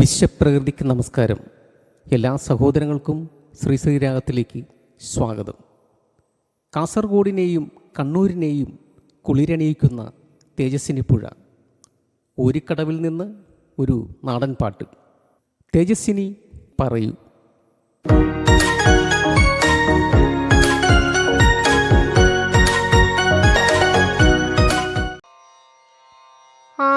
വിശ്വപ്രകൃതിക്ക് നമസ്കാരം. എല്ലാ സഹോദരങ്ങൾക്കും ശ്രീ ശ്രീരാഗത്തിലേക്ക് സ്വാഗതം. കാസർഗോഡിനെയും കണ്ണൂരിനെയും കുളിരണിയിക്കുന്ന തേജസ്വിനി പുഴ. ഊരിക്കടവിൽ നിന്ന് ഒരു നാടൻ പാട്ട്. തേജസ്വിനി പറയൂ.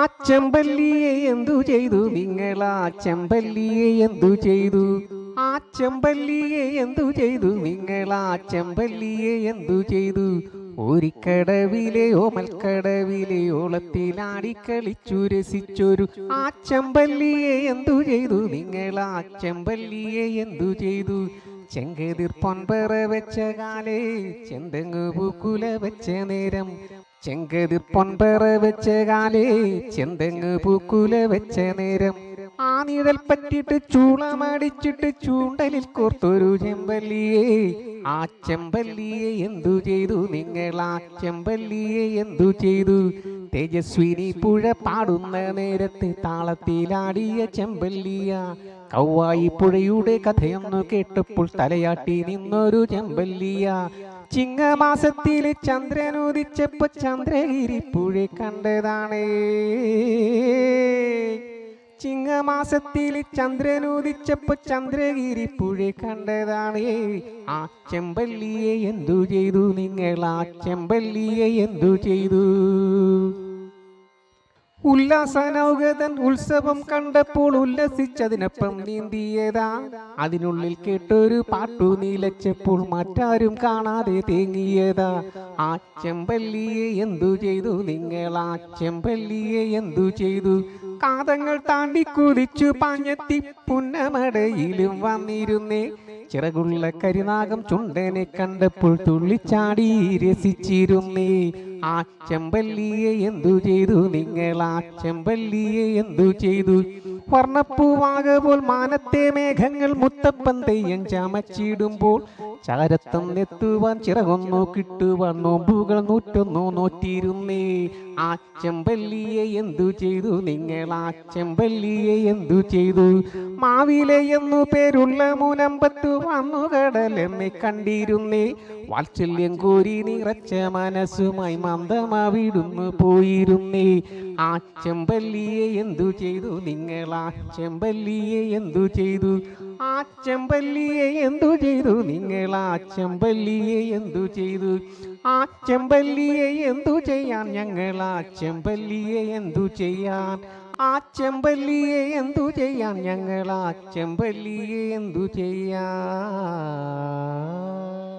ചെമ്പല്ലിയെ എന്തു ചെയ്തു? നിങ്ങൾ ആ ചെമ്പല്ലിയെ എന്തു ചെയ്തു? ആ ചെമ്പല്ലിയെ എന്തു ചെയ്തു? നിങ്ങൾ ആ ചെമ്പല്ലിയെ എന്തു ചെയ്തു? ഓരിക്കടവിലെ ഓമൽക്കടവിലെ ഓളത്തിലാടി കളിച്ചു രസിച്ചൊരു ആ ചെമ്പല്ലിയെ എന്തു ചെയ്തു? നിങ്ങൾ ആ ചെമ്പല്ലിയെ എന്തു ചെയ്തു? ചെങ്കതിർ പൊൻപറ വെച്ച കാലേ ചെന്തങ്ങ് പൂക്കുല വെച്ച നേരം ചെങ്കതിർ പൊൻപറ വെച്ച കാലേ ചെന്തെങ്ങ് പൂക്കുല വെച്ച നേരം. ആ നിഴൽ പറ്റിട്ട് ചൂളമടിച്ചിട്ട് ചൂണ്ടലിൽ കോർത്തൊരു ചെമ്പല്ലിയെ. ആ ചെമ്പല്ലിയെ എന്തു ചെയ്തു? നിങ്ങൾ ആ ചെമ്പല്ലിയെ എന്തു ചെയ്തു? തേജസ്വിനി പുഴ പാടുന്ന നേരത്തെ താളത്തിലാടിയ ചെമ്പല്ലിയ. കൗവായി പുഴയുടെ കഥയൊന്നു കേട്ടപ്പോൾ തലയാട്ടി നിന്നൊരു ചെമ്പല്ലിയ. ചിങ്ങമാസത്തിലെ ചന്ദ്രനുദിച്ചപ്പോ ചന്ദ്രഗിരി പുഴ കണ്ടതാണ്. ചിങ്ങമാസത്തിൽ ചന്ദ്രനുദിച്ചപ്പോ ചന്ദ്രഗിരി പുഴ കണ്ടതാണ്. ആ ചെമ്പല്ലിയെ എന്തു ചെയ്തു നിങ്ങൾ? ആ ചെമ്പല്ലിയെ എന്തു ചെയ്തു? ഉല്ലാസനൗഗതൻ ഉത്സവം കണ്ടപ്പോൾ ഉല്ലസിച്ചതിനൊപ്പം നീന്തിയതാ. അതിനുള്ളിൽ കേട്ടൊരു പാട്ടു നീലച്ചപ്പോൾ മറ്റാരും കാണാതെ തേങ്ങിയതാ. ആ ചെമ്പല്ലിയെ എന്തു ചെയ്തു? നിങ്ങൾ ആ ചെമ്പല്ലിയെ എന്തു ചെയ്തു? കാതങ്ങൾ താണ്ടി കുതിച്ചു പാഞ്ഞെത്തി പുന്നമടയിലും വന്നിരുന്നേ. ചിറകുള്ള കരിനാഗം ചുണ്ടനെ കണ്ടപ്പോൾ തുള്ളിച്ചാടി രസിച്ചിരുന്നേ. ആ ചെമ്പല്ലിയെ എന്തു ചെയ്തു? നിങ്ങൾ ആ ചെമ്പല്ലിയെ എന്തു ചെയ്തു? വർണപ്പൂവാക പോൽ മാനത്തെ മേഘങ്ങൾ മുത്തപ്പൻ തെയ്യം ചമച്ചിടുമ്പോൾ ചാരത്തം എത്തുവാൻ ചിറകൊന്നു കിട്ടുവാൻ നോമ്പുകൾ നൂറ്റൊന്നു നോറ്റിരുന്നേ. ആ ചെമ്പല്ലിയെ എന്തു ചെയ്തു? നിങ്ങൾ ആ ചെമ്പല്ലിയെ എന്തു ചെയ്തു? മാവിലെ എന്നു പേരുള്ള മുനമ്പത്ത് വന്നു കടലെന്നെ കണ്ടിരുന്നേ. വാത്സല്യം കോരി നിറച്ച മനസ്സുമായി മന്ദമാവിടുന്നു പോയിരുന്നേ. ആ ചെമ്പല്ലിയെ എന്തു ചെയ്തു? നിങ്ങൾ ചെമ്പല്ലിയെ എന്തു ചെയ്തു? ആ ചെമ്പല്ലിയെ എന്തു ചെയ്തു? നിങ്ങൾ ആ ചെമ്പല്ലിയെ എന്തു ചെയ്തു? ആ ചെമ്പല്ലിയെ എന്തു ചെയ്യാൻ? ഞങ്ങൾ ആ ചെമ്പല്ലിയെ എന്തു ചെയ്യാൻ? ആ ചെമ്പല്ലിയെ എന്തു ചെയ്യാൻ? ഞങ്ങൾ ആ ചെമ്പല്ലിയെ എന്തു ചെയ്യാൻ?